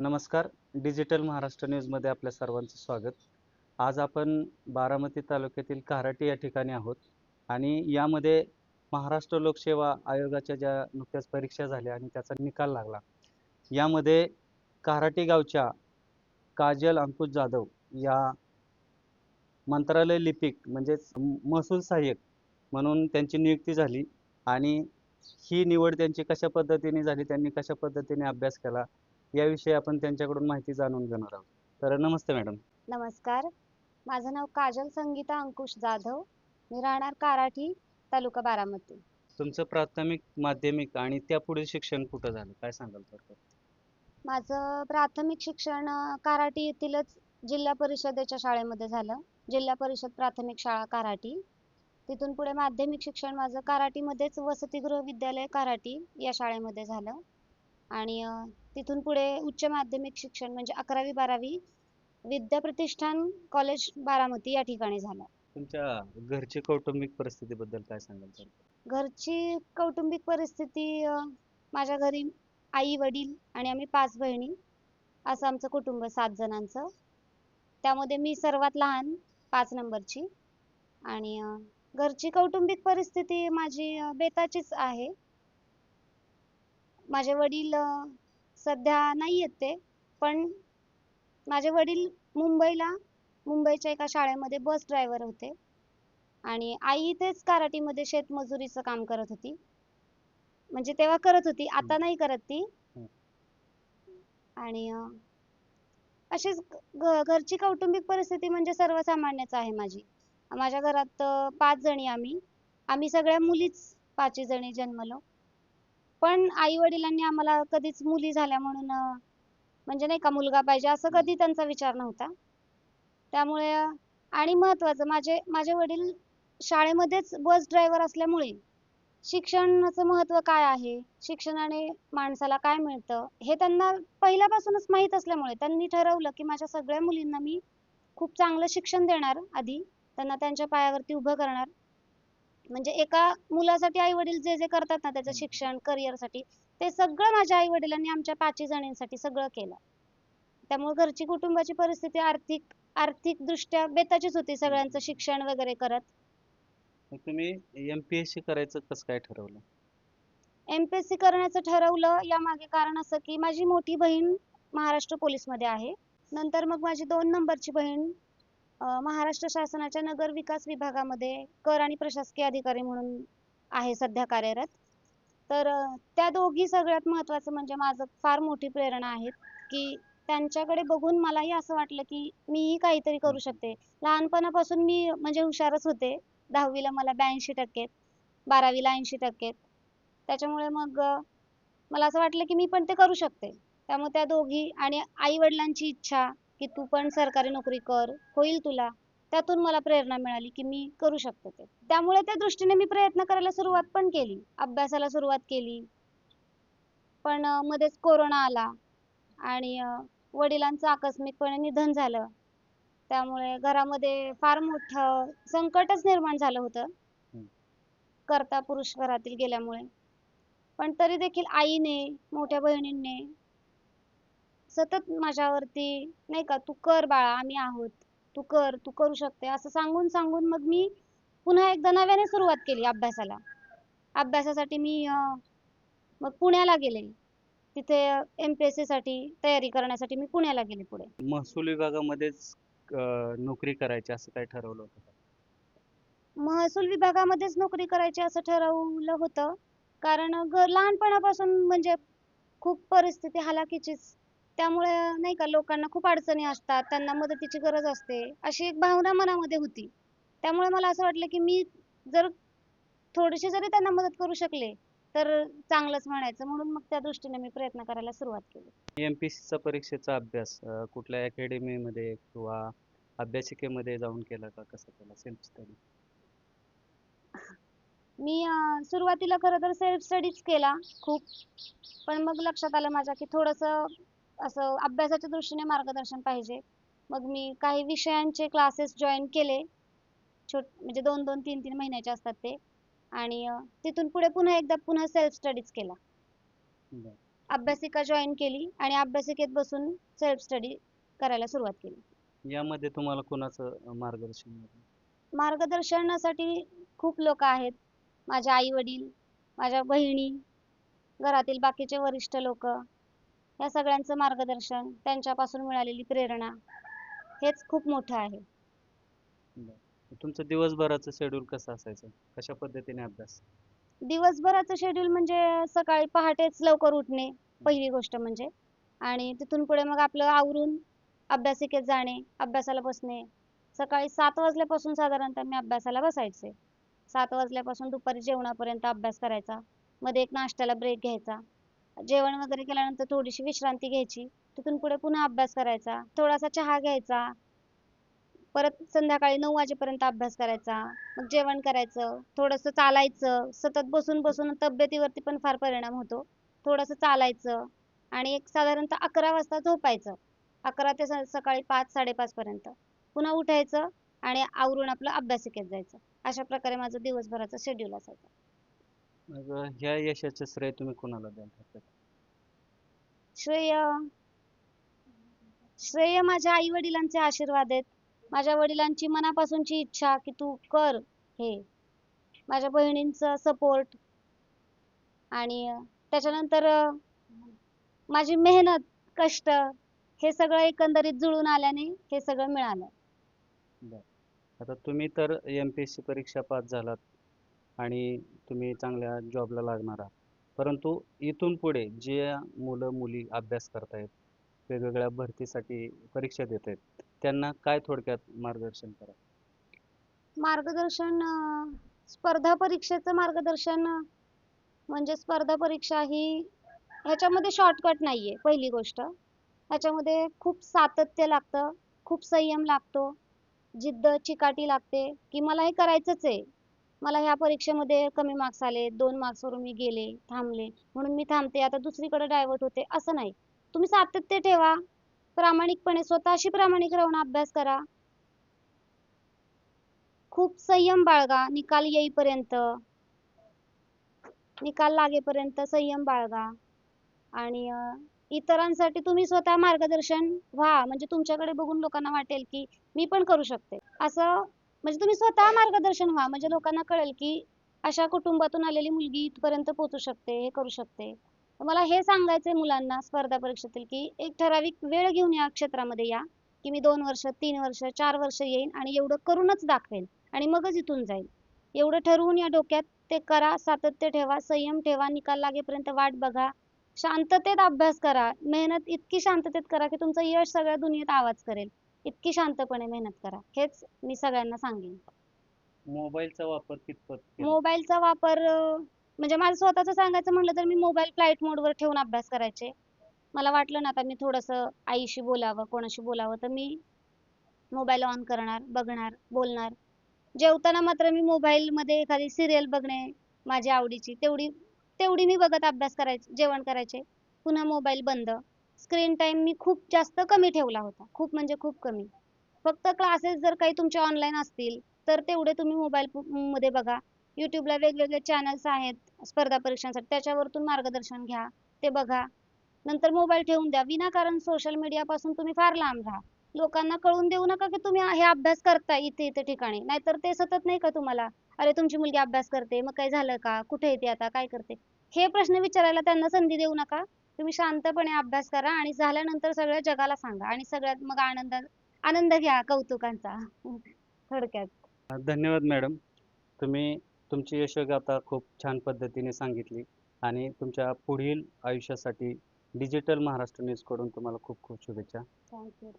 नमस्कार. डिजिटल महाराष्ट्र न्यूजमध्ये आपल्या सर्वांचं स्वागत. आज आपण बारामती तालुक्यातील काराटी या ठिकाणी आहोत आणि यामध्ये महाराष्ट्र लोकसेवा आयोगाच्या ज्या नुकत्याच परीक्षा झाल्या आणि त्याचा निकाल लागला. यामध्ये काराटी गावच्या काजल अंकुश जाधव या मंत्रालय लिपिक म्हणजेच महसूल सहाय्यक म्हणून त्यांची नियुक्ती झाली आणि ही निवड त्यांची कशा पद्धतीने झाली त्यांनी कशा पद्धतीने अभ्यास केला याविषयी आपण त्यांच्याकडून माहिती जाणून घेणार आहोत. तर नमस्ते मॅडम. नमस्कार. माझं नाव काजल संगीता अंकुश जाधव. मी राहणार काराठी तालुका बारामती. तुमचं प्राथमिक माध्यमिक आणि त्यापुढील शिक्षण कुठं झालं? काय सांगाल थोडक्यात? माझं प्राथमिक शिक्षण काराटी येथीलच जिल्हा परिषदेच्या शाळेमध्ये झालं. जिल्हा परिषद प्राथमिक शाळा काराटी तिथून पुढे माध्यमिक शिक्षण माझं काराटीमध्येच वसतिगृह विद्यालय काराटी या शाळेमध्ये झालं. आणि तिथून पुढे उच्च माध्यमिक शिक्षण म्हणजे अकरावी बारावी विद्याप्रतिष्ठान कॉलेज बारामती या ठिकाणी झालं. तुमच्या घरची कौटुंबिक परिस्थितीबद्दल काय सांगाल घरची कौटुंबिक परिस्थिती माझ्या घरी आई वडील आणि आम्ही पाच बहिणी असं आमचं कुटुंब सात जणांचं. त्यामध्ये मी सर्वात लहान पाच नंबरची आणि घरची कौटुंबिक परिस्थिती माझी बेताचीच आहे. माझे वडील सध्या नाही आहेत ते पण माझे वडील मुंबईला मुंबईच्या एका शाळेमध्ये बस ड्रायव्हर होते. आणि आई इथेच काराटीमध्ये शेतमजुरीचं काम करत होती. म्हणजे तेव्हा करत होती आता नाही करत ती. आणि अशीच घ- घरची कौटुंबिक परिस्थिती म्हणजे सर्वसामान्यच आहे माझी. माझ्या घरात पाच जणी आम्ही. आम्ही सगळ्या मुलीच पाचही जणी जन्मलो. पण आई वडिलांनी आम्हाला कधीच मुली झाल्या म्हणून म्हणजे नाही का मुलगा पाहिजे असं कधी त्यांचा विचार नव्हता. त्यामुळे आणि महत्वाचं माझे माझे वडील शाळेमध्येच बस ड्रायव्हर असल्यामुळे शिक्षणाचं महत्त्व काय आहे? शिक्षणाने माणसाला काय मिळतं? हे त्यांना पहिल्यापासूनच माहीत असल्यामुळे त्यांनी ठरवलं की माझ्या सगळ्या मुलींना मी खूप चांगलं शिक्षण देणार आधी. त्यांना त्यांच्या पायावरती उभं करणार. म्हणजे एका मुलासाठी आई वडील जे जे करतात ना त्याचं शिक्षण करिअरसाठी ते सगळं माझ्या आई वडिलांनी आमच्या पाचही जणींसाठी सगळं केलं. त्यामुळे घरची कुटुंबाची परिस्थिती आर्थिक आर्थिक दृष्ट्या बेताचीच होती सगळ्यांचं शिक्षण वगैरे करत. मग तुम्ही एम पी एस सी करायचं कसं काय ठरवलं? एमपीएससी करण्याचं ठरवलं यामागे कारण असं की माझी मोठी बहीण महाराष्ट्र पोलीसमध्ये आहे. नंतर मग माझी दोन नंबरची बहीण महाराष्ट्र शासनाच्या नगर विकास विभागामध्ये कर आणि प्रशासकीय अधिकारी म्हणून आहे सध्या कार्यरत. तर त्या दोघी सगळ्यात महत्त्वाचं म्हणजे माझं फार मोठी प्रेरणा आहेत की त्यांच्याकडे बघून मलाही असं वाटलं की मीही काहीतरी करू शकते. लहानपणापासून मी म्हणजे हुशारच होते. दहावीला मला ब्याऐंशी टक्के बारावीला ऐंशी टक्के. त्याच्यामुळे मग मला असं वाटलं की मी पण ते करू शकते. त्यामुळे त्या दोघी आणि आई वडिलांची इच्छा की तू पण सरकारी नोकरी कर होईल तुला. त्यातून मला प्रेरणा मिळाली की मी करू शकते ते. त्यामुळे त्या दृष्टीने मी प्रयत्न करायला सुरुवात पण केली. अभ्यासाला सुरुवात केली. पण मध्येच कोरोना आला आणि वडिलांचं आकस्मिकपणे निधन झालं. त्यामुळे घरामध्ये फार मोठं संकटच निर्माण झालं होतं. कर्ता पुरुष घरातील गेल्यामुळे. पण तरी देखील आईने मोठ्या बहिणींनी सतत माझ्यावरती नाही का तू कर बाळा आम्ही आहोत. तू कर तू करू शकते. असं सांगून सांगून मग मी पुन्हा एकदा नव्याने सुरुवात केली अभ्यासाला. अभ्यासासाठी मी मग पुण्याला गेले. तिथे एम पी एससाठी तयारी करण्यासाठी मी पुण्याला गेले पुढे. महसूल विभागामध्येच नोकरी करायची असं काय ठरवलं होतं? महसूल विभागामध्येच नोकरी करायची असं ठरवलं होतं. कारण लहानपणापासून म्हणजे खूप परिस्थिती हालाकीचीच त्यामुळे नाही का लोकांना खूप अडचणी असतात त्यांना मदतीची गरज असते अशी एक भावना मनामध्ये होती. त्यामुळे मला असं वाटलं की मी जर थोडीशी जरी त्यांना मदत करू शकले तर चांगलंच म्हणायचं. म्हणून मग त्या दृष्टीने मी प्रयत्न करायला सुरुवात केली. एम पी सीचा परीक्षेचा अभ्यास कुठल्या अकॅडमीमध्ये किंवा अभ्यासिकेमध्ये जाऊन केला का? कसं केला? सेल्फ स्टडी मी सुरुवातीला खरं तर सेल्फ स्टडीज केला खूप. पण मग लक्षात आलं माझ्या की थोडंसं असं अभ्यासाच्या दृष्टीने मार्गदर्शन पाहिजे. मग मी काही विषयांचे क्लासेस जॉईन केले. छोट म्हणजे दोन दोन तीन तीन महिन्याचे असतात ते. आणि तिथून पुढे पुन्हा एकदा पुन्हा सेल्फ स्टडीज केला. अभ्यासिका जॉईन केली आणि अभ्यासिकेत बसून सेल्फ स्टडी करायला सुरुवात केली. यामध्ये तुम्हाला कोणाचं मार्गदर्शन मार्गदर्शनासाठी खूप लोक आहेत. माझे आई वडील माझ्या बहिणी घरातील बाकीचे वरिष्ठ लोक या सगळ्यांचं मार्गदर्शन त्यांच्यापासून मिळालेली प्रेरणा हेच खूप मोठं आहे. तुमचं दिवसभराचं शेड्यूल कसं असायचं? कशा पद्धतीने अभ्यास? दिवसभराचं शेड्यूल म्हणजे सकाळी पहाटेच लवकर उठणे पहिली गोष्ट म्हणजे. आणि तिथून पुढे मग आपलं आवरून अभ्यासिकेत जाणे अभ्यासाला बसणे. सकाळी सात वाजल्यापासून साधारणतः मी अभ्यासाला बसायचे. सात वाजल्यापासून दुपारी जेवणापर्यंत अभ्यास करायचा. मध्ये एक नाश्त्याला ब्रेक घ्यायचा. जेवण वगैरे केल्यानंतर थोडीशी विश्रांती घ्यायची. तिथून पुढे पुन्हा अभ्यास करायचा. थोडासा चहा घ्यायचा. परत संध्याकाळी नऊ वाजेपर्यंत अभ्यास करायचा. मग जेवण करायचं. थोडंसं चालायचं. सतत बसून बसून तब्येतीवरती पण फार परिणाम होतो. थोडंसं चालायचं आणि एक साधारणतः अकरा वाजता झोपायचं. अकरा ते स- सकाळी पाच साडेपाच पर्यंत. पुन्हा उठायचं आणि आवरून आपलं अभ्यासिकेत जायचं. अशा प्रकारे माझं दिवसभराचं शेड्यूल असायचं. मग ह्या यशाचं श्रेय तुम्ही कोणाला द्याल? श्रेय? श्रेय माझ्या आई वडिलांचे आशीर्वाद आहेत. माझ्या वडिलांची मनापासूनची इच्छा की तू कर हे. माझ्या बहिणींचा सपोर्ट आणि त्याच्यानंतर माझी मेहनत कष्ट हे सगळं एकंदरीत जुळून आल्याने हे सगळं मिळालं. आता तुम्ही तर एम पी एस सी परीक्षा पास झालात. आणि तुम्ही चांगल्या जॉबला लागणार आहात. परंतु इथून पुढे जे मुलं मुली अभ्यास करतायत वेगवेगळ्या भरतीसाठी परीक्षा देत आहेत त्यांना काय थोडक्यात मार्गदर्शन करा? मार्गदर्शन अं, स्पर्धा परीक्षेचं मार्गदर्शन अं, म्हणजे स्पर्धा परीक्षा ही ह्याच्यामध्ये शॉर्टकट नाहीये पहिली गोष्ट. ह्याच्यामध्ये खूप सातत्य लागतं खूप संयम लागतो जिद्द चिकाटी लागते की मला हे करायचंच आहे. मला ह्या परीक्षेमध्ये कमी मार्क्स आले दोन मार्क्सवरून वरून मी गेले थांबले. म्हणून मी थांबते. आता दुसरीकडे डायव्हर्ट होते. असं नाही. तुम्ही सातत्य ठेवा. प्रामाणिकपणे स्वतःशी प्रामाणिक राहून अभ्यास करा. खूप संयम बाळगा. निकाल येईपर्यंत. निकाल लागेपर्यंत संयम बाळगा. आणि इतरांसाठी तुम्ही स्वतः मार्गदर्शन व्हा. म्हणजे तुमच्याकडे बघून लोकांना वाटेल की मी पण करू शकते. असं म्हणजे तुम्ही स्वतः मार्गदर्शन व्हा. म्हणजे लोकांना कळेल की अशा कुटुंबातून आलेली मुलगी इथपर्यंत पोहोचू शकते हे करू शकते. मला हे सांगायचंय मुलांना स्पर्धा परीक्षेतील की एक ठराविक वेळ घेऊन या क्षेत्रामध्ये या की मी दोन वर्ष तीन वर्ष चार वर्ष येईन आणि एवढं करूनच दाखवेन आणि मगच इथून जाईल एवढं ठरवून या डोक्यात ते करा सातत्य ठेवा संयम ठेवा निकाल लागेपर्यंत वाट बघा. शांततेत अभ्यास करा. मेहनत इतकी शांततेत करा की तुमचं यश सगळ्या दुनियेत आवाज करेल. इतकी शांतपणे मेहनत करा. हेच मी सगळ्यांना सांगेन. मोबाईलचा वापर कितपत केला? मोबाईलचा वापर अं, म्हणजे माझं स्वतःचं सांगायचं म्हटलं तर मी मोबाईल फ्लाईट मोडवर ठेवून अभ्यास करायचे. मला वाटलं ना आता मी थोडंसं आईशी बोलावं कोणाशी बोलावं तर मी मोबाईल ऑन करणार बघणार बोलणार. जेवताना मात्र मी मोबाईल मध्ये एखादी सिरियल बघणे माझ्या आवडीची तेवढी तेवढी मी बघत अभ्यास करायचे जेवण करायचे. पुन्हा मोबाईल बंद. स्क्रीन टाइम मी खूप जास्त कमी ठेवला होता. खूप म्हणजे खूप कमी. फक्त क्लासेस जर काही तुमचे ऑनलाईन असतील तर तेवढे तुम्ही मोबाईल मध्ये बघा. युट्यूबला वेगवेगळे चॅनल्स आहेत स्पर्धा परीक्षांसाठी. त्याच्यावरतून मार्गदर्शन घ्या ते बघा. नंतर मोबाईल ठेवून द्या. विनाकारण सोशल मीडिया पासून तुम्ही फार लांब राहा. लोकांना कळून देऊ नका की तुम्ही हे अभ्यास करताय इथे इथे ठिकाणी. नाहीतर ते सतत नाही का तुम्हाला? अरे तुमची मुलगी अभ्यास करते. मग काय झालं का? कुठे येते आता? काय करते? हे प्रश्न विचारायला त्यांना संधी देऊ नका. तुम्ही शांतपणे अभ्यास करा आणि झाल्यानंतर सगळ्या जगाला सांगा आणि सगळ्यात मग आनंद आनंद घ्या कौतुकांचा थोडक्यात. धन्यवाद मॅडम. तुम्ही तुमची यशोगाथा खूप छान पद्धतीने सांगितली आणि तुमच्या पुढील आयुष्यासाठी डिजिटल महाराष्ट्र न्यूजकडून तुम्हाला खूप खूप शुभेच्छा. थँक्यू